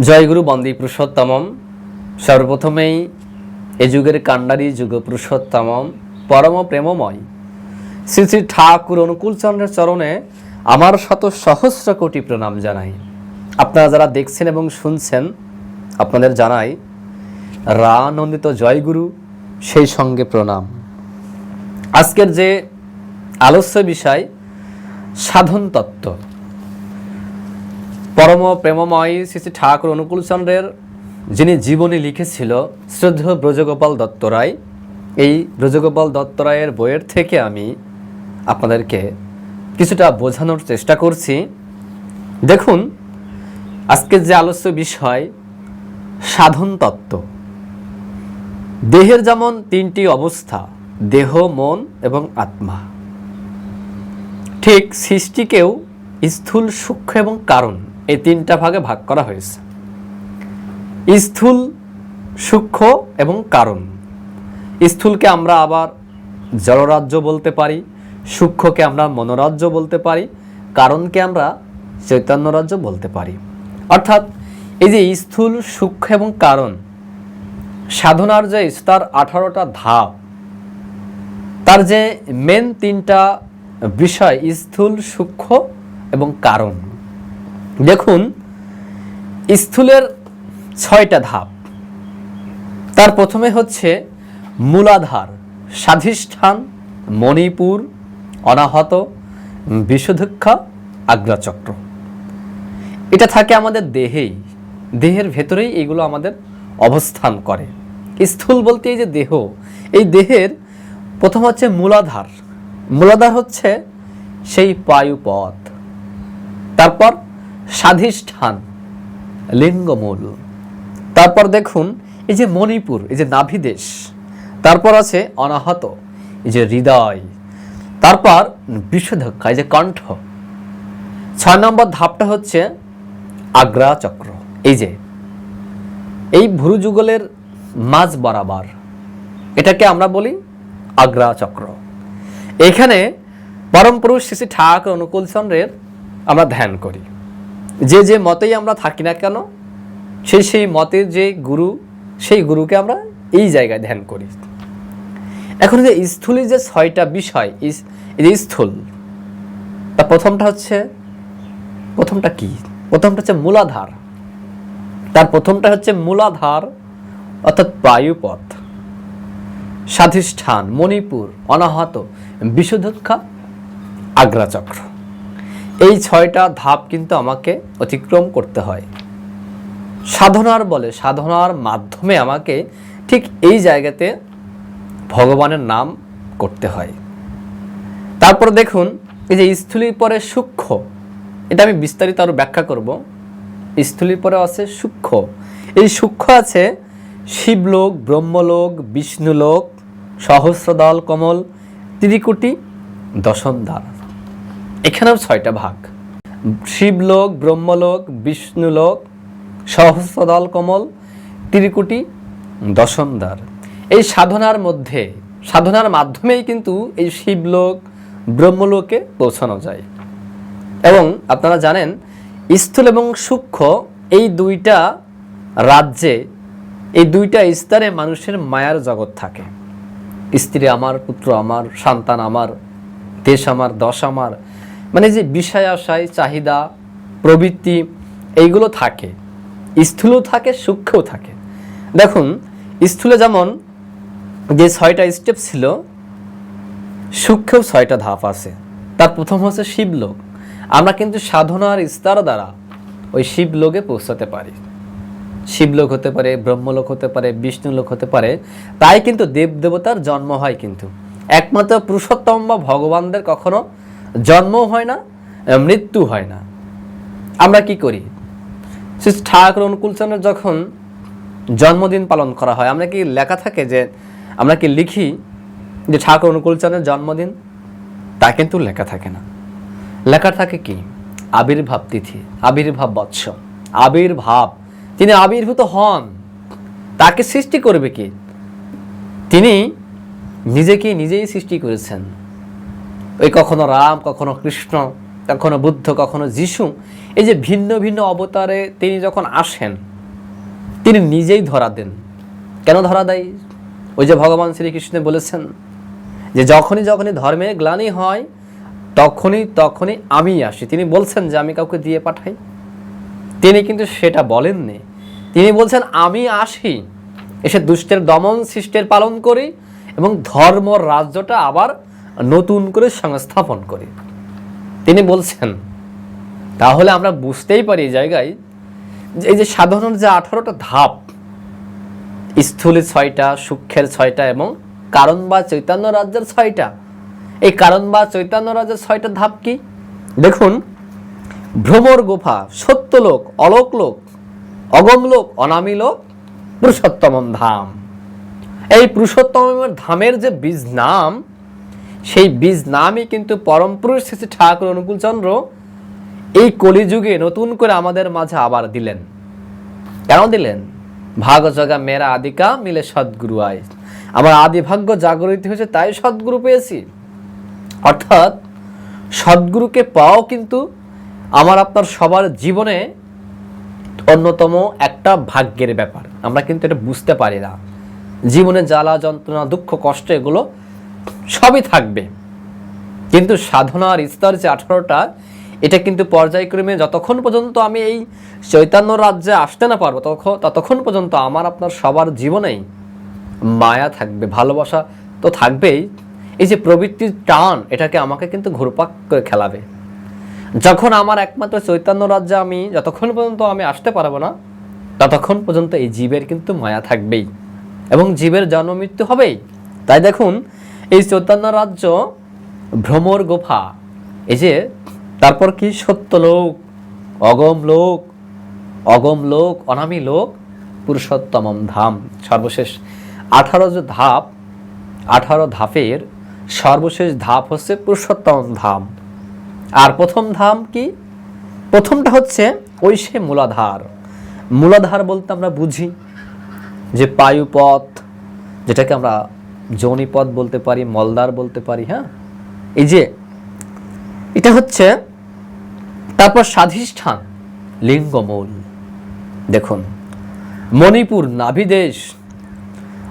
জয়গুরু বন্দী পুরুষোত্তমম। সর্বপ্রথমেই এ যুগের কাণ্ডারি যুগ পুরুষোত্তমম। পরম প্রেমময়। শ্রী শ্রী ঠাকুর অনুকূলচন্দ্রের চরণে আমার শত সহস্র কোটি প্রণাম জানাই। আপনারা যারা দেখছেন এবং শুনছেন, আপনাদের জানাই রা নন্দিত জয়গুরু সেই সঙ্গে প্রণাম। আজকের যে আলস্য বিষয় সাধন তত্ত্ব পরম প্রেমময় শ্রী ঠাকুর অনুকূলচন্দ্রের যিনি জীবনী লিখেছিল শ্রদ্ধেয় ব্রজগোপাল দত্ত রায়, এই ব্রজগোপাল দত্ত রায়ের বইয়ের থেকে আমি আপনাদেরকে কিছুটা বোঝানোর চেষ্টা করছি। দেখুন, আজকের যে আলোচ্য বিষয়, সাধন তত্ত্ব। দেহের যেমন তিনটি অবস্থা, দেহ, মন এবং আত্মা। ঠিক সৃষ্টিকেও স্থূল সূক্ষ্ম এবং কারণ। এই তিনটা ভাগে ভাগ করা হয়েছে। স্থূল, সূক্ষ্ম এবং কারণ। স্থূলকে আমরা আবার জড়রাজ্য বলতে পারি, সূক্ষ্মকে আমরা মনোরাজ্য বলতে পারি, কারণকে আমরা চৈতন্য রাজ্য বলতে পারি। অর্থাৎ এই যে স্থূল, সূক্ষ্ম এবং কারণ, সাধনার যে স্তর আঠারোটা ধাপ, তার যে মেন তিনটা বিষয়, স্থূল, সূক্ষ্ম এবং কারণ। দেখুন, স্থূলের ছয়টা ধাপ। তার প্রথমে হচ্ছে মূলাধার, স্বাধিষ্ঠান, মণিপুর, অনাহত, বিশুদ্ধক্ষা, আগ্রাচক্র। এটা থাকে আমাদের দেহেই। দেহের ভেতরেই এগুলো আমাদের অবস্থান করে। স্থূল বলতে এই যে দেহ, এই দেহের প্রথম হচ্ছে মূলাধার। মূলাধার হচ্ছে সেই পায়ুপথ তারপর স্বাধিষ্ঠান, লিঙ্গমূল। তারপর দেখুন, এই যে মণিপুর, এই যে নাভিদেশ তারপর আছে অনাহত, এই যে হৃদয়, তারপর বিষধক্ষা এই যে কণ্ঠ। ছয় নম্বর ধাপটা হচ্ছে আগ্রা চক্র এই যে, এই ভুরু যুগলের মাঝ বরাবর, এটাকে আমরা বলি আগ্রা চক্র এখানে পরম পুরুষ শ্রী ঠাকুর অনুকূল চন্দ্রের আমরা ধ্যান করি। যে যে মতেই আমরা থাকি না কেন, সেই সেই মতের যে গুরু, সেই গুরুকে আমরা এই জায়গায় ধ্যান করি। এখন যে স্থূলের যে ছয়টা বিষয় যে স্থূল, তা প্রথমটা হচ্ছে, প্রথমটা কি? প্রথমটা হচ্ছে মূলাধার। তার প্রথমটা হচ্ছে মূলাধার, অর্থাৎ বায়ুপথ, স্বাধিষ্ঠান, মণিপুর, অনাহত, বিশুদ্ধক্ষা, আগ্রাচক্র। এই ছয়টা ধাপ কিন্তু আমাকে অতিক্রম করতে হয়। সাধনার বলে, সাধনার মাধ্যমে আমাকে ঠিক এই জায়গাতে ভগবানের নাম করতে হয়। তারপর দেখুন, এই যে স্থূলির পরে সূক্ষ্ম, এটা আমি বিস্তারিত আরও ব্যাখ্যা করব। স্থূলির পরে আছে সূক্ষ্ম। এই সূক্ষ্ম আছে শিবলোক, ব্রহ্মলোক, বিষ্ণুলোক, সহস্রদল, কমল, ত্রিকুটি দশমদার এখানেও ছয়টা ভাগ। শিবলোক, ব্রহ্মলোক, বিষ্ণুলোক, সহস্রদল কমল, ত্রিকুটি দশমদার এই সাধনার মধ্যে, সাধনার মাধ্যমেই কিন্তু এই শিবলোক, ব্রহ্মলোকে পৌঁছানো যায়। এবং আপনারা জানেন, স্থূল এবং সূক্ষ্ম এই দুইটা রাজ্যে, এই দুইটা স্তরে মানুষের মায়ার জগৎ থাকে। স্ত্রী আমার, পুত্র আমার, সন্তান আমার, দেশ আমার, দশ আমার মানে যে বিষয় আশায়, চাহিদা, প্রবৃত্তি, এইগুলো থাকে। স্থূলও থাকে, সূক্ষ্মও থাকে। দেখুন, স্থূলে যেমন যে ছয়টা স্টেপ ছিল, সূক্ষ্মেও ছয়টা ধাপ আছে। তার প্রথম হচ্ছে শিবলোক। আমরা কিন্তু সাধনার স্তর দ্বারা ওই শিবলোকে পৌঁছাতে পারি। শিবলোক হতে পারে, ব্রহ্মলোক হতে পারে, বিষ্ণুলোক হতে পারে, তাই কিন্তু দেব দেবতার জন্ম হয় কিন্তু। একমাত্র পুরুষোত্তম বা ভগবানদের কখনো জন্মও হয় না মৃত্যু হয় না। আমরা কি করি? শ্রী ঠাকুর অনুকূলচন্দ্রের যখন জন্মদিন পালন করা হয়, আমরা কি লেখা থাকে যে, আমরা কি লিখি যে ঠাকুর অনুকূলচন্দ্রের জন্মদিন? তা কিন্তু লেখা থাকে না। লেখা থাকে কি? আবির্ভাব তিথি, আবির্ভাব বৎস আবির্ভাব। তিনি আবির্ভূত হন। তাকে সৃষ্টি করবে কি? তিনি নিজেকে নিজেই সৃষ্টি করেছেন। ওই কখনো রাম, কখনো কৃষ্ণ, কখনো বুদ্ধ, কখনো যিশু। এই যে ভিন্ন ভিন্ন অবতারে তিনি যখন আসেন, তিনি নিজেই ধরা দেন। কেন ধরা দেয়? ওই যে ভগবান শ্রীকৃষ্ণ বলেছেন যে যখনই যখনই ধর্মে গ্লানি হয়, তখনই তখনই আমি আসি। তিনি বলছেন যে আমি কাউকে দিয়ে পাঠাই। তিনি কিন্তু সেটা বলেননি। তিনি বলছেন, আমি আসি, এসে দুষ্টের দমন সৃষ্টের পালন করি এবং ধর্ম রাজ্যটা আবার নতুন করে সংস্থাপন করে। তিনি বলছেন, তাহলে আমরা বুঝতেই পারি এই জায়গায় যে এই যে সাধারণ যে আঠারোটা ধাপ, স্থূলে ছয়টা, সূক্ষ্মের ছয়টা এবং কারণ বা চৈতন্য রাজ্যের ছয়টা। এই কারণ বা চৈতন্য রাজ্যের ছয়টা ধাপ কি? দেখুন, ভ্রমর গোফা, সত্যলোক অলোক লোক অগম লোক অনামী লোক পুরুষোত্তম ধাম। এই পুরুষোত্তম ধামের যে বীজ নাম সেই বীজ নামই কিন্তু পরম পুরুষ শ্রী ঠাকুর অনুকূলচন্দ্র এই কলিযুগে নতুন করে আমাদের মাঝে আবার দিলেন। কেন দিলেন? ভাগ জগা মেরা আদিকা মিলে সদ্গুরু আয়। আমার আদি ভাগ্য জাগরিত হয়েছে, তাই সদ্গুরু পেয়েছি। অর্থাৎ সদ্গুরুকে পাওয়াও কিন্তু আমার আপনার সবার জীবনে অন্যতম একটা ভাগ্যের ব্যাপার। আমরা কিন্তু এটা বুঝতে পারি না। জীবনে জ্বালা যন্ত্রণা, দুঃখ, কষ্ট, এগুলো সবই থাকবে। কিন্তু সাধনার স্তর যে আঠারোটা, এটা কিন্তু পর্যায়ক্রমে যতক্ষণ পর্যন্ত আমি এই চৈতন্য রাজ্যে আসতে না পারব ততক্ষণ ততক্ষণ পর্যন্ত আমার আপনার সবার জীবনেই মায়া থাকবে, ভালোবাসা তো থাকবেই। এই যে প্রবৃত্তির টান, এটাকে আমাকে কিন্তু ঘুরপাক করে খেলাবে। যখন আমার একমাত্র চৈতন্য রাজ্যে আমি যতক্ষণ পর্যন্ত আমি আসতে পারব না, ততক্ষণ পর্যন্ত এই জীবের কিন্তু মায়া থাকবেই। এবং জীবের জন্ম মৃত্যু হবেই। তাই দেখুন এই চৈতন্য রাজ্য ভ্রমর গোফা। এই যে, তারপর কি সত্য লোক, অগম লোক অগম লোক, অনামী লোক? পুরুষোত্তমম ধাম। সর্বশেষ আঠারো যে ধাপ, আঠারো ধাপের সর্বশেষ ধাপ হচ্ছে পুরুষোত্তম ধাম। আর প্রথম ধাম কি? প্রথমটা হচ্ছে ওই সে মূলাধার। মূলাধার বলতে আমরা বুঝি যে পায়ুপথ, যেটাকে আমরা যৌনিপথ বলতে পারি, মলদার বলতে পারি হ্যাঁ? এই যে, এটা হচ্ছে তারপর স্বাধিষ্ঠান, লিঙ্গমূল। দেখুন, মণিপুর নাভিদেশ,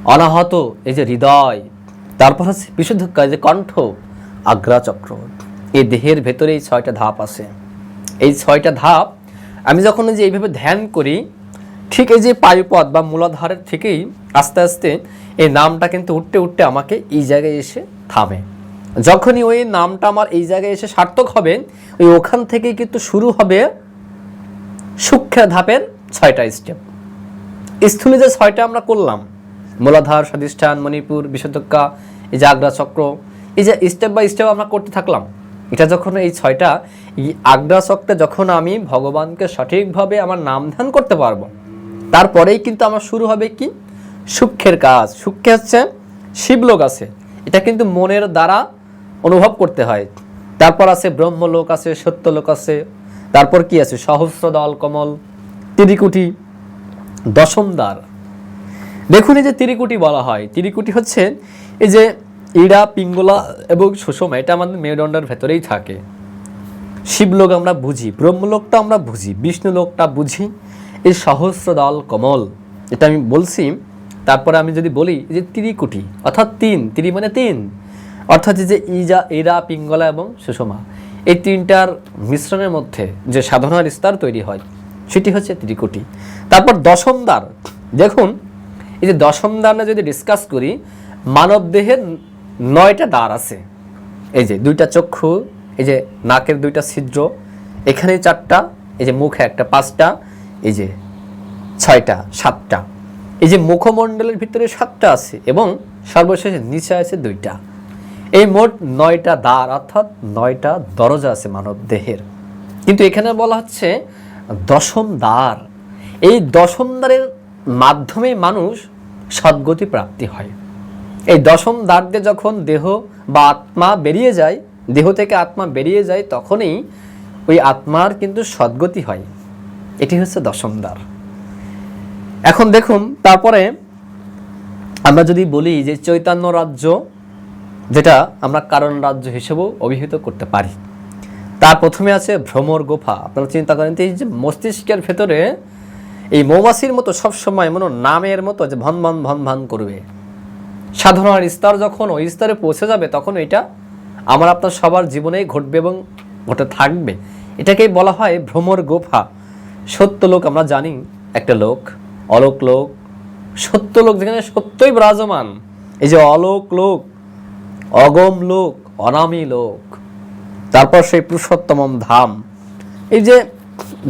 অনাহত, এই যে হৃদয়, তারপর হচ্ছে বিশুদ্ধ যে কণ্ঠ, আগ্রাচক্র। এই দেহের ভেতরে এই ছয়টা ধাপ আছে। এই ছয়টা ধাপ, আমি যখন যে এইভাবে ধ্যান করি, ঠিক এই যে পায়ুপথ বা মূলাধারের থেকেই আস্তে আস্তে এই নামটা কিন্তু উঠতে উঠতে আমাকে এই জায়গায় এসে থামে। যখনই ওই নামটা আমার এই জায়গায় এসে সার্থক হবে, ওই ওখান থেকেই কিন্তু শুরু হবে সূক্ষ্ম ধাপের ছয়টা স্টেপ স্থূলে যে ছয়টা আমরা করলাম, মূলাধার, স্বাধিষ্ঠান, মণিপুর বিশুদ্ধকা এই যে আগ্রা চক্র, এই যে স্টেপ বাই স্টেপ আমরা করতে থাকলাম, এটা যখন এই ছয়টা, এই আগ্রা চক্রে যখন আমি ভগবানকে সঠিকভাবে আমার নাম ধ্যান করতে পারব, তারপরেই কিন্তু আমার শুরু হবে কি? সূক্ষ্মের কাজ সূক্ষ্মে হচ্ছে শিবলোক আছে। এটা কিন্তু মনের দ্বারা অনুভব করতে হয়। তারপর আছে ব্রহ্মলোক আছে, সত্যলোক আছে। তারপর কি আছে? সহস্র দল কমল, তিরিকুটি দশম দ্বার দেখুন এই যে তিরিকুটি বলা হয়। তিরিকুটি হচ্ছে এই যে ইড়া, পিঙ্গলা এবং সুষমা, এটা আমাদের মেরুদণ্ডের ভেতরেই থাকে। শিবলোক আমরা বুঝি, ব্রহ্মলোকটা আমরা বুঝি, বিষ্ণুলোকটা বুঝি, এই সহস্র দল কমল। এটা আমি বলছি তারপরে আমি যদি বলি যে তিরিকুটি, অর্থাৎ তিন, তিরি মানে তিন। অর্থাৎ যে ইজা, ইরা, পিঙ্গলা এবং সুষমা, এই তিনটার মিশ্রণের মধ্যে যে সাধনার স্তর তৈরি হয়, সেটি হচ্ছে ত্রিকুটি। তারপর দশম দ্বার, দেখুন, এই যে দশম দ্বার যদি ডিসকাস করি, মানব দেহের নয়টা দ্বার আছে। এই যে দুইটা চক্ষু, এই যে নাকের দুইটা ছিদ্র, এখানে চারটা, এই যে মুখে একটা পাঁচটা, এই যে ছয়টা, সাতটা। এই যে মুখমণ্ডলের ভিতরে সাতটা আছে এবং সর্বশেষ নিচে আছে দুইটা। এই মোট নয়টা দ্বার অর্থাৎ নয়টা দরজা আছে মানব দেহের। কিন্তু এখানে বলা হচ্ছে দশম দ্বার। এই দশম দ্বারের মাধ্যমে মানুষ সদ্গতি প্রাপ্তি হয়। এই দশম দ্বার দিয়ে যখন দেহ বা আত্মা বেরিয়ে যায়, দেহ থেকে আত্মা বেরিয়ে যায়, তখনই ওই আত্মার কিন্তু সদ্গতি হয়। এটি হচ্ছে দশম দ্বার। এখন দেখুন, তারপরে আমরা যদি বলি যে চৈতন্য রাজ্য, যেটা আমরা কারণ রাজ্য হিসেবেও অভিহিত করতে পারি। তার প্রথমে আছে ভ্রমর গোফা। আপনারা চিন্তা করেন যে মস্তিষ্কের ভেতরে এই মৌমাছির মতো সবসময় মনে নামের মতো যে ভন ভন ভন ভন করবে। সাধারণ স্তর যখন ওই স্তরে পৌঁছে যাবে, তখন এটা আমার আপনার সবার জীবনেই ঘটবে এবং ঘটে থাকবে। এটাকেই বলা হয় ভ্রমর গোফা। সত্য লোক আমরা জানি, একটা লোক। অলোক লোক, সত্য লোক, যেখানে সত্যই বিরাজমান। এই যে অলোক লোক, অগম লোক, অনামী লোক, তারপর সেই পুরুষোত্তম ধাম। এই যে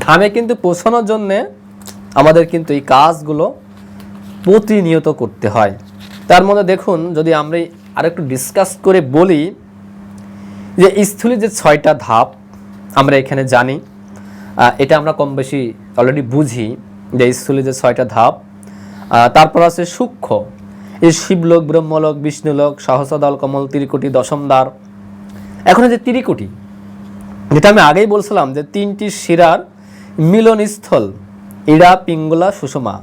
ধামে কিন্তু পৌঁছানোর জন্যে আমাদের কিন্তু এই কাজগুলো প্রতিনিয়ত করতে হয়। তার মধ্যে দেখুন, যদি আমরা আরেকটু ডিসকাস করে বলি, যে স্থূলে যে ছয়টা ধাপ, আমরা এখানে জানি। এটা আমরা কম বেশি অলরেডি বুঝি। যে স্থূলে যে ছয়টা ধাপ তারপর আছে সূক্ষ্ম। এই শিবলোক, ব্রহ্মলোক, বিষ্ণুলোক, সহস্রদল, কমল, তিরিকোটি দশমদ্বার এখন যে তিরিকোটি, যেটা আমি আগেই বলছিলাম যে তিনটি শিরার মিলনস্থল, ইড়া, পিঙ্গলা, সুষমা।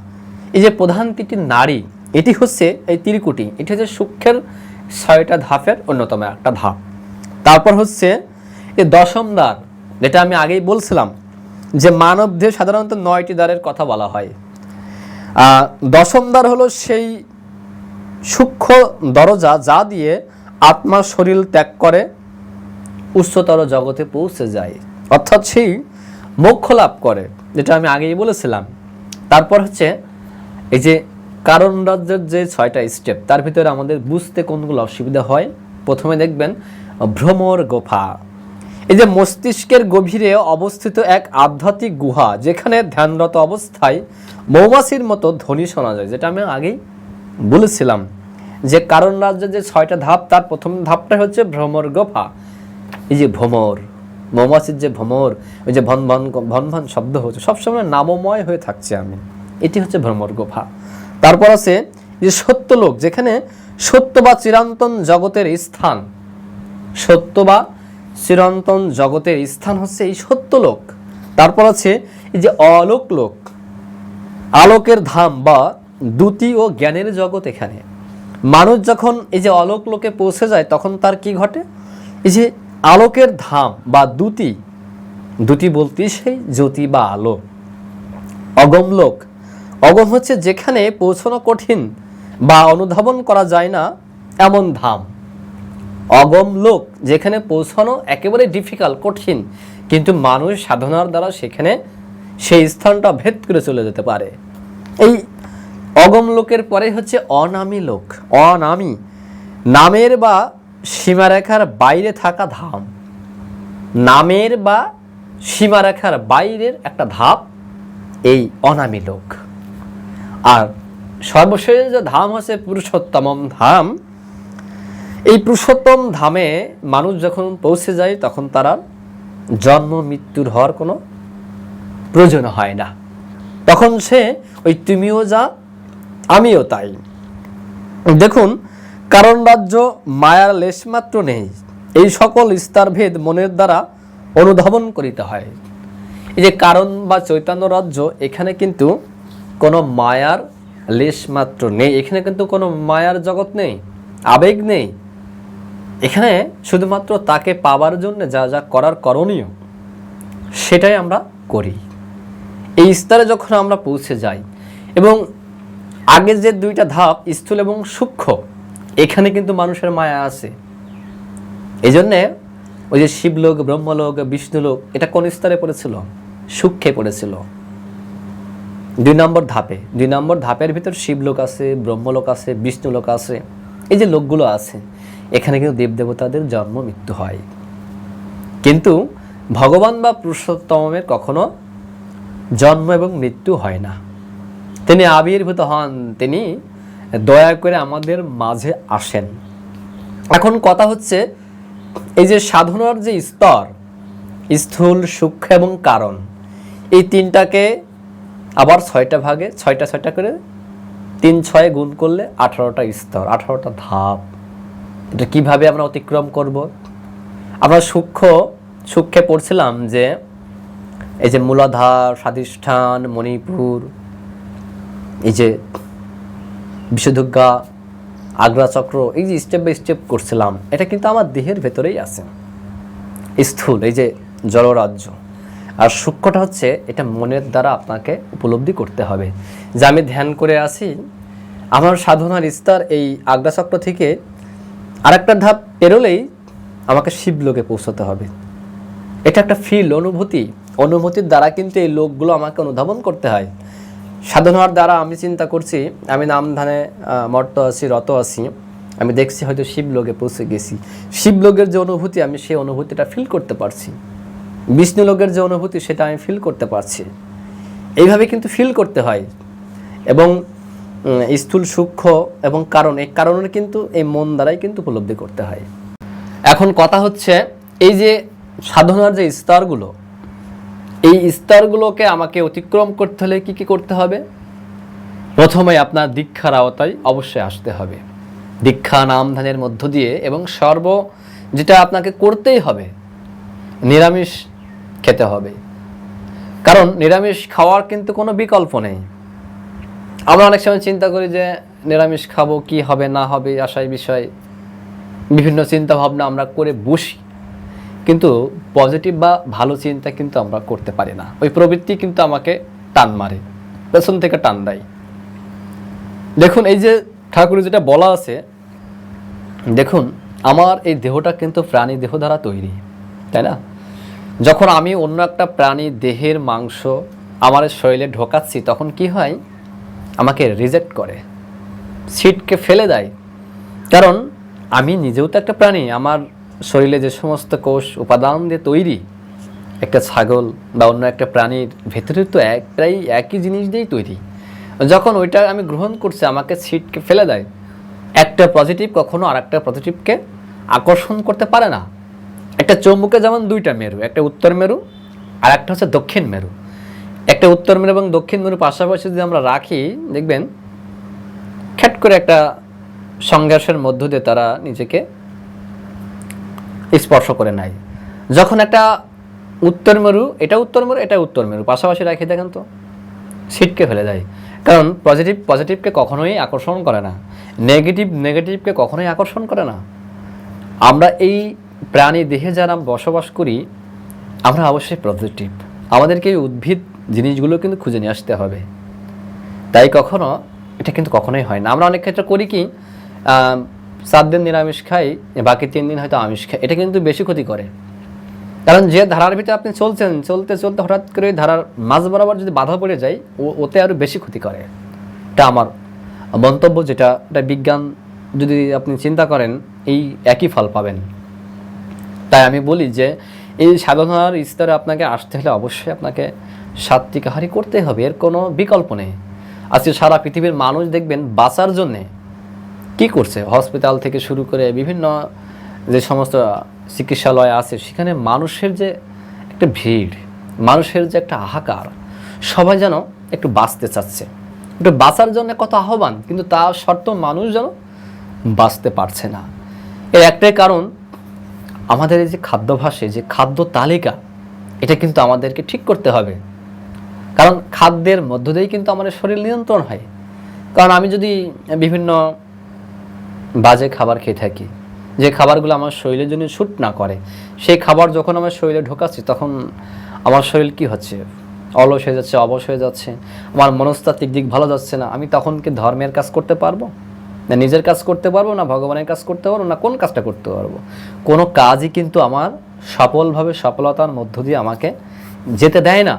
এই যে প্রধান তিনটি নারী, এটি হচ্ছে এই তিরিকুটি। এটি হচ্ছে সূক্ষ্মের ছয়টা ধাপের অন্যতম একটা ধাপ। তারপর হচ্ছে এই দশম দ্বার, যেটা আমি আগেই বলছিলাম যে মানব দেহে সাধারণত নয়টি দ্বারের কথা বলা হয়। দশম দ্বার হলো সেই সূক্ষ্ম দরজা যা দিয়ে আত্মা শরীর ত্যাগ করে, উচ্চতর জগতে পৌঁছে যায়। অর্থাৎ সেই মোক্ষ লাভ করে, যেটা আমি আগেই বলেছিলাম। তারপর হচ্ছে এই যে কারণ রাজ্যের যে ছয়টা স্টেপ তার ভিতরে আমাদের বুঝতে কোনগুলো অসুবিধা হয়? প্রথমে দেখবেন ভ্রমর গোফা। এই যে মস্তিষ্কের গভীরে অবস্থিত এক আধ্যাত্মিক গুহা, যেখানে ধ্যানরত অবস্থায় মৌমাছির মতো ধ্বনি শোনা যায়, যেটা আমি আগেই বলেছিলাম যে কারণ রাজ্যের যে ছয়টা ধাপ, তার প্রথম ধাপটা হচ্ছে ভ্রমর গোফা। এই যে ভ্রমর, মৌমাছির যে ভ্রমর, ওই যে ভন ভন ভন ভন শব্দ হচ্ছে, সবসময় নামময় হয়ে থাকছে আমি। এটি হচ্ছে ভ্রমর গোফা। তারপর আছে যে সত্যলোক, যেখানে সত্য বা চিরন্তন জগতের স্থান, সত্য বা চিরন্তন জগতের স্থান হচ্ছে এই সত্যলোক তারপর আছে এই যে অলোক লোক। আলোকের ধাম বা দ্যুতি ও জ্ঞানের জগৎ এখানে। মানুষ যখন এই যে অলোক লোকে পৌঁছে যায়, তখন তার কি ঘটে? এই যে আলোকের ধাম বা দ্যুতি। দ্যুতি বলতে সেই জ্যোতি বা আলো। অগম লোক। অগম হচ্ছে যেখানে পৌঁছানো কঠিন বা অনুধাবন করা যায় না, এমন ধাম। অগম লোক যেখানে পৌঁছানো একেবারে ডিফিকাল্ট কঠিন। কিন্তু মানুষ সাধনার দ্বারা সেখানে সেই স্থানটা ভেদ করে চলে যেতে পারে। এই অগম লোকের পরে হচ্ছে অনামী লোক। অনামী নামের বা সীমারেখার বাইরে থাকা ধাম। নামের বা সীমারেখার বাইরের একটা ধাপ এই অনামী লোক। আর সর্বশেষ যে ধাম হচ্ছে পুরুষোত্তম ধাম এই পুরুষোত্তম ধামে মানুষ যখন পৌঁছে যায়, তখন তারা জন্ম, মৃত্যুর হওয়ার কোনো প্রয়োজন হয় না। তখন সে ওই তুমিও যা, আমিও তাই। দেখুন, কারণ রাজ্য মায়ার লেশমাত্র নেই। এই সকল স্তরভেদ মনের দ্বারা অনুধাবন করিতে হয়। এই যে কারণ বা চৈতন্য রাজ্য, এখানে কিন্তু কোনো মায়ার লেশমাত্র নেই। এখানে কিন্তু কোনো মায়ার জগৎ নেই, আবেগ নেই। এখানে শুধুমাত্র তাকে পাওয়ার জন্য যা যা করার করণীয়, সেটাই আমরা করি। এই স্তরে যখন আমরা পৌঁছে যাই এবং আগে যে দুইটা ধাপ, স্থূল এবং সূক্ষ্ম, এখানে কিন্তু মানুষের মায়া আছে। এই জন্যে ওই যে শিবলোক, ব্রহ্মলোক, বিষ্ণুলোক, এটা কোন স্তরে পড়েছিল? সূক্ষ্মে পড়েছিল। দুই নম্বর ধাপে। দুই নম্বর ধাপের ভিতর শিবলোক আছে, ব্রহ্মলোক আছে, বিষ্ণুলোক আছে। এই যে লোকগুলো আছে এখানে কিন্তু দেবদেবতাদের জন্ম, মৃত্যু হয়। কিন্তু ভগবান বা পুরুষোত্তমের কখনো জন্ম এবং মৃত্যু হয় না। তিনি আবির্ভূত হন, তিনি দয়া করে আমাদের মাঝে আসেন। এখন কথা হচ্ছে, এই যে সাধনার যে স্তর, স্থূল, সূক্ষ্ম এবং কারণ, এই তিনটাকে আবার ছয়টা ভাগে, ছয়টা ছয়টা করে তিন, ছয় গুণ করলে আঠারোটা স্তর, আঠারোটা ধাপ। এটা কীভাবে আমরা অতিক্রম করব? আমরা সূক্ষ্ম, সূক্ষ্মে পড়ছিলাম যে এই যে মূলাধার, স্বাধিষ্ঠান, মণিপুর, এই যে বিশুদ্ধজ্ঞা আগ্রা চক্র এই যে স্টেপ বাই স্টেপ করছিলাম, এটা কিন্তু আমার দেহের ভেতরেই আছে। স্থূল, এই যে জলরাজ্য। আর সূক্ষ্মটা হচ্ছে এটা মনের দ্বারা আপনাকে উপলব্ধি করতে হবে। যে আমি ধ্যান করে আসি আমার সাধনার স্তর এই আগ্রাচক্র থেকে আরেকটা ধাপ পেরোলেই আমাকে শিবলোকে পৌঁছতে হবে। এটা একটা ফিল অনুভূতি। অনুভূতির দ্বারা কিন্তু এই লোকগুলো আমাকে অনুধাবন করতে হয়। সাধনার দ্বারা আমি চিন্তা করছি, আমি নাম ধানে মর্ত আছি, রত আছি, আমি দেখছি হয়তো শিবলোকে পৌঁছে গেছি। শিবলোকের যে অনুভূতি, আমি সেই অনুভূতিটা ফিল করতে পারছি। বিষ্ণুলোকের যে অনুভূতি, সেটা আমি ফিল করতে পারছি। এইভাবে কিন্তু ফিল করতে হয়। এবং স্থূল সূক্ষ্ম এবং কারণ, এই কারণের কিন্তু এই মন দ্বারাই কিন্তু উপলব্ধি করতে হয়। এখন কথা হচ্ছে, এই যে সাধনার যে স্তরগুলো, এই স্তরগুলোকে আমাকে অতিক্রম করতে হলে কি কি করতে হবে? প্রথমে আপনার দীক্ষার আওতায় অবশ্যই আসতে হবে। দীক্ষা নামধানের মধ্য দিয়ে এবং সর্ব যেটা আপনাকে করতেই হবে, নিরামিষ খেতে হবে। কারণ নিরামিষ খাওয়ার কিন্তু কোনো বিকল্প নেই। আমরা অনেক সময় চিন্তা করি যে নিরামিষ খাব কি হবে, না হবে, আশায় বিষয়, বিভিন্ন চিন্তা ভাবনা আমরা করে বসি। কিন্তু পজিটিভ বা ভালো চিন্তা কিন্তু আমরা করতে পারি না। ওই প্রবৃত্তি কিন্তু আমাকে টান মারে, পেছন থেকে টান দেয়। দেখুন, এই যে ঠাকুর যেটা বলা আছে, দেখুন, আমার এই দেহটা কিন্তু প্রাণী দেহ দ্বারা তৈরি, তাই না? যখন আমি অন্য একটা প্রাণী দেহের মাংস আমার শরীরে ঢোকাচ্ছি, তখন কি হয়? আমাকে রিজেক্ট করে সিটকে ফেলে দেয়। কারণ আমি নিজেও তো একটা প্রাণী, আমার শরীরে যে সমস্ত কোষ, উপাদান দিয়ে তৈরি, একটা ছাগল বা অন্য একটা প্রাণীর ভেতরে তো একটাই একই জিনিস দিয়েই তৈরি। যখন ওইটা আমি গ্রহণ করছি, আমাকে সিটকে ফেলে দেয়, একটা পজিটিভ কখনো আর একটা পজিটিভকে আকর্ষণ করতে পারে না। একটা চৌম্বকে যেমন দুইটা মেরু, একটা উত্তর মেরু আর একটা হচ্ছে দক্ষিণ মেরু। একটা উত্তর মেরু এবং দক্ষিণ মেরু পাশাপাশি যদি আমরা রাখি, দেখবেন খ্যাট করে একটা সংঘর্ষের মধ্য দিয়ে তারা নিজেকে স্পর্শ করে নেয়। যখন একটা উত্তর মেরু এটা উত্তর মেরু এটা উত্তর মেরু পাশাপাশি রাখি দেখেন তো সিটকে ফেলে দেয়। কারণ পজিটিভ পজিটিভকে কখনোই আকর্ষণ করে না নেগেটিভ নেগেটিভকে কখনোই আকর্ষণ করে না। আমরা এই প্রাণী দেহে যারা বসবাস করি, আমরা অবশ্যই পজিটিভ আমাদেরকে এই উদ্ভিদ জিনিসগুলো কিন্তু খুঁজে নিয়ে আসতে হবে। তাই কখনো, এটা কিন্তু কখনোই হয় না। আমরা অনেক ক্ষেত্রে করি কি সাত দিন নিরামিষ খাই, বাকি তিন দিন হয়তো আমিষ খাই। এটা কিন্তু বেশি ক্ষতি করে। কারণ যে ধারার ভিতরে আপনি চলছেন, চলতে চলতে হঠাৎ করে ধারার মাঝ বরাবর যদি বাধা পড়ে যায়, ও, ওতে আরও বেশি ক্ষতি করে। এটা আমার মন্তব্য যেটা, এটা বিজ্ঞান যদি আপনি চিন্তা করেন, এই একই ফল পাবেন। তাই আমি বলি যে, এই সাধনার স্তরে আপনাকে আসতে হলে অবশ্যই আপনাকে সাত্বিক আহারই করতে হবে, এর কোনো বিকল্প নেই। আজকে সারা পৃথিবীর মানুষ দেখবেন বাঁচার জন্যে কি করছে? হসপিটাল থেকে শুরু করে বিভিন্ন যে সমস্ত চিকিৎসালয় আছে, সেখানে মানুষের যে একটা ভিড়, মানুষের যে একটা হাহাকার, সবাই যেন একটু বাঁচতে চাচ্ছে। একটু বাঁচার জন্য কত আহ্বান, কিন্তু তা সত্ত্বেও মানুষ যেন বাঁচতে পারছে না। এর একটাই কারণ, আমাদের এই যে খাদ্যাভাসে যে খাদ্য তালিকা, এটা কিন্তু আমাদেরকে ঠিক করতে হবে। কারণ খাদ্যের মধ্য দিয়েই কিন্তু আমাদের শরীর নিয়ন্ত্রণ হয়। কারণ আমি যদি বিভিন্ন বাজে খাবার খেয়ে থাকি, যে খাবারগুলো আমার শরীরের জন্য শ্যুট না করে, সেই খাবার যখন আমার শরীরে ঢোকাচ্ছি, তখন আমার শরীর কি হচ্ছে? অলস হয়ে যাচ্ছে, অবশ হয়ে যাচ্ছে, আমার মনস্তাত্ত্বিক দিক ভালো যাচ্ছে না, আমি তখন কি ধর্মের কাজ করতে পারব? না নিজের কাজ করতে পারব, না ভগবানের কাজ করতে পারব, না কোন কাজটা করতে পারব? কোনো কাজই কিন্তু আমার সফলভাবে সফলতার মধ্য দিয়ে আমাকে যেতে দেয় না।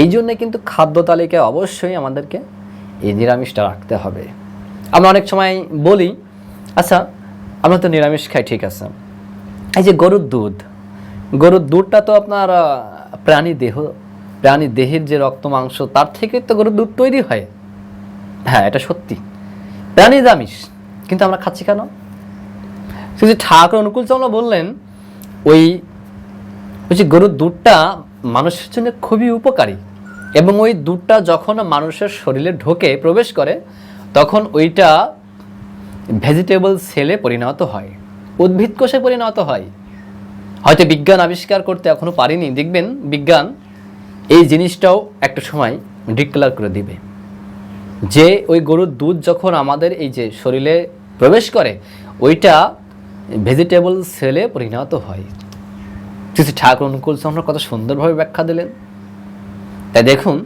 এই জন্যে কিন্তু খাদ্য তালিকায় অবশ্যই আমাদেরকে এই নিরামিষটা রাখতে হবে। আমরা অনেক সময় বলি আচ্ছা আমরা তো নিরামিষ খাই, ঠিক আছে। এই যে গরুর দুধ, গরুর দুধটা তো আপনার প্রাণী দেহ, প্রাণী দেহের যে রক্ত মাংস, তার থেকে তো গরুর দুধ তৈরি হয়। হ্যাঁ এটা সত্যি। প্রাণী নিরামিষ, কিন্তু আমরা খাচ্ছি কেন? ঠাকুর অনুকূল চন্দ্র বললেন, ওই ওই যে গরুর দুধটা মানুষের জন্য খুবই উপকারী। এবং ওই দুধটা যখন মানুষের শরীরে ঢোকে, প্রবেশ করে, তখন ওইটা ভেজিটেবল সেলে পরিণত হয়। উদ্ভিদ কোষে পরিণত হয়। হয়তো বিজ্ঞান আবিষ্কার করতে এখনও পারিনি। দেখবেন, বিজ্ঞান এই জিনিসটাও একটা সময় ডিক্লেয়ার করে দিবে। যে ওই গরুর দুধ যখন আমাদের এই যে শরীরে প্রবেশ করে, ওইটা ভেজিটেবল সেলে পরিণত হয়। শ্রী ঠাকুর অনুকূল চন্দ্র কত সুন্দরভাবে ব্যাখ্যা দিলেন। তাই দেখুন,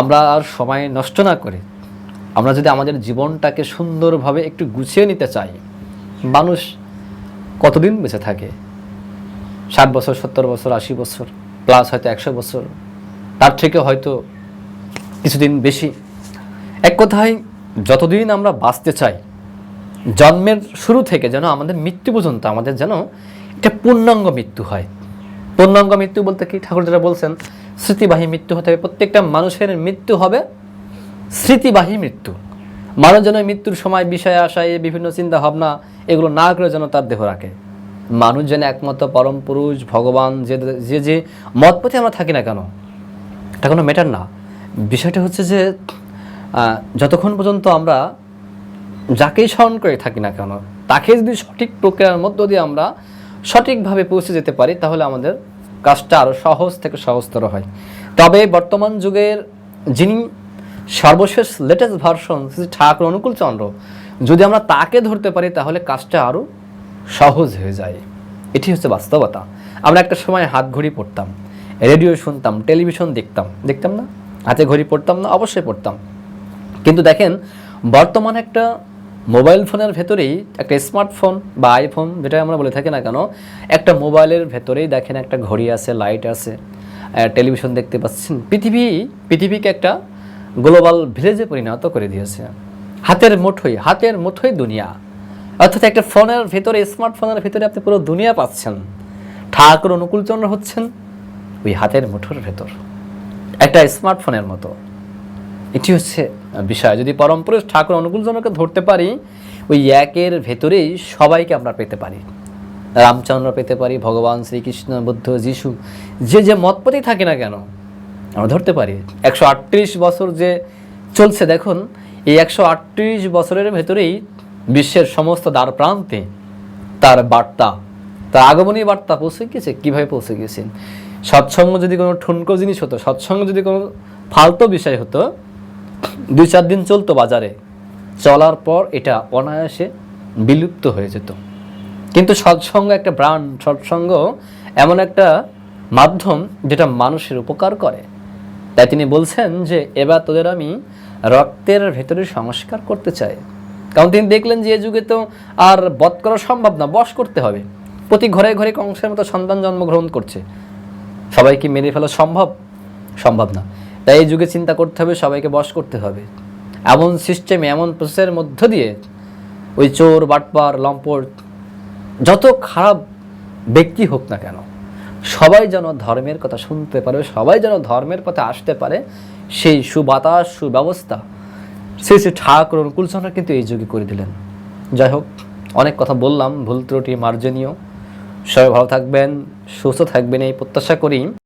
আমরা আর সময় নষ্ট না করে আমরা যদি আমাদের জীবনটাকে সুন্দরভাবে একটু গুছিয়ে নিতে চাই, মানুষ কতদিন বেঁচে থাকে? ষাট বছর, সত্তর বছর, আশি বছর প্লাস হয়তো একশো বছর, তার থেকে হয়তো কিছুদিন বেশি। এক কথায়, যতদিন আমরা বাঁচতে চাই, জন্মের শুরু থেকে যেন আমাদের মৃত্যু পর্যন্ত আমাদের যেন একটা পূর্ণাঙ্গ মৃত্যু হয়। পূর্ণাঙ্গ মৃত্যু বলতে কি? ঠাকুর যেটা বলছেন, স্মৃতিবাহী মৃত্যু হতে হবে। প্রত্যেকটা মানুষের মৃত্যু হবে স্মৃতিবাহী মৃত্যু। মানুষ যেন মৃত্যুর সময়, বিষয়, আশায়, বিভিন্ন চিন্তা, ভাবনা, এগুলো না করে যেন তার দেহ রাখে। মানুষ যেন একমাত্র পরম পুরুষ, ভগবান, যে যে যে মত পথে আমরা থাকি না কেন এটা কোনো ম্যাটার না। বিষয়টা হচ্ছে যে যতক্ষণ পর্যন্ত আমরা যাকেই স্মরণ করে থাকি না কেন, তাকে যদি সঠিক প্রক্রিয়ার মধ্য দিয়ে আমরা সঠিকভাবে পৌঁছে যেতে পারি, তাহলে আমাদের কাজটা আরও সহজ থেকে সহজতর হয়। তবে বর্তমান যুগের যিনি সর্বশেষ লেটেস্ট ভার্সন শ্রী ঠাকুর অনুকূল চন্দ্র, যদি আমরা তাকে ধরতে পারি, তাহলে কাজটা আরও সহজ হয়ে যায়। এটি হচ্ছে বাস্তবতা। আমরা একটা সময় হাত ঘড়ি পড়তাম, রেডিও শুনতাম, টেলিভিশন দেখতাম। দেখতাম না? হাতে ঘড়ি পড়তাম না? অবশ্যই পড়তাম। কিন্তু দেখেন, বর্তমানে একটা মোবাইল ফোনের ভেতরেই একটা স্মার্টফোন বা আইফোন যেটা আমরা বলে থাকি না কেন, একটা মোবাইলের ভেতরেই দেখেন একটা ঘড়ি আছে, লাইট আছে টেলিভিশন দেখতে পাচ্ছেন। পৃথিবী, পৃথিবীকে একটা গ্লোবাল ভিলেজে পরিণত করে দিয়েছে। হাতের মুঠোই হাতের মুঠোই দুনিয়া। অর্থাৎ একটা ফোনের ভেতরে, স্মার্টফোনের ভেতরে আপনি পুরো দুনিয়া পাচ্ছেন। ঠাকুর অনুকূলচন্দ্র হচ্ছেন ওই হাতের মুঠোর ভেতর। একটা স্মার্টফোনের মতো। এটি হচ্ছে বিষয়। যদি পরম পুরুষ ঠাকুর অনুকূলজনকে ধরতে পারি, ওই একের ভেতরেই সবাইকে আমরা পেতে পারি। রামচন্দ্র পেতে পারি, ভগবান শ্রীকৃষ্ণ, বুদ্ধ, যিশু, যে যে মতপতি থাকে না কেন, আমরা ধরতে পারি। একশো আটত্রিশ বছর যে চলছে, দেখুন, এই একশো আটত্রিশ বছরের ভেতরেই বিশ্বের সমস্ত দ্বার প্রান্তে তার বার্তা, তার আগমনী বার্তা পৌঁছে গিয়েছে। কীভাবে পৌঁছে গিয়েছেন সৎসঙ্গ যদি কোনো ঠুনকো জিনিস হতো, সৎসঙ্গ যদি কোনো ফালতু বিষয় হতো দুই চার দিন চলতো বাজারে। চলার পর এটা অনায়াসে বিলুপ্ত হয়ে যেত। কিন্তু সৎসঙ্গ একটা ব্রান্ড সৎসঙ্গ এমন একটা মাধ্যম যেটা মানুষের উপকার করে। তাই তিনি বলছেন যে, এবার তোদের আমি রক্তের ভেতরে সংস্কার করতে চাই। কারণ তিনি দেখলেন যে, এ যুগে তো আর বধ করা সম্ভব না, বশ করতে হবে। প্রতি ঘরে ঘরে কংসের মতো সন্তান জন্মগ্রহণ করছে। সবাইকে মেরে ফেলা সম্ভব? সম্ভব না। তাই এই যুগে চিন্তা করতে হবে, সবাইকে বশ করতে হবে। এমন সিস্টেমে এমন প্রসেসের মধ্য দিয়ে ওই চোর, বাটপার, লম্পট, যত খারাপ ব্যক্তি হোক না কেন, সবাই যেন ধর্মের কথা শুনতে পারে, সবাই যেন ধর্মের পথে আসতে পারে, সেই সুবাতাস, সুব্যবস্থা শ্রী শ্রী ঠাকুর অনুকূলচন্দ্র কিন্তু এই যুগে করে দিলেন। যাই হোক, অনেক কথা বললাম, ভুল ত্রুটি মার্জনীয়। সবাই ভালো থাকবেন, সুস্থ থাকবেন, এই প্রত্যাশা করি।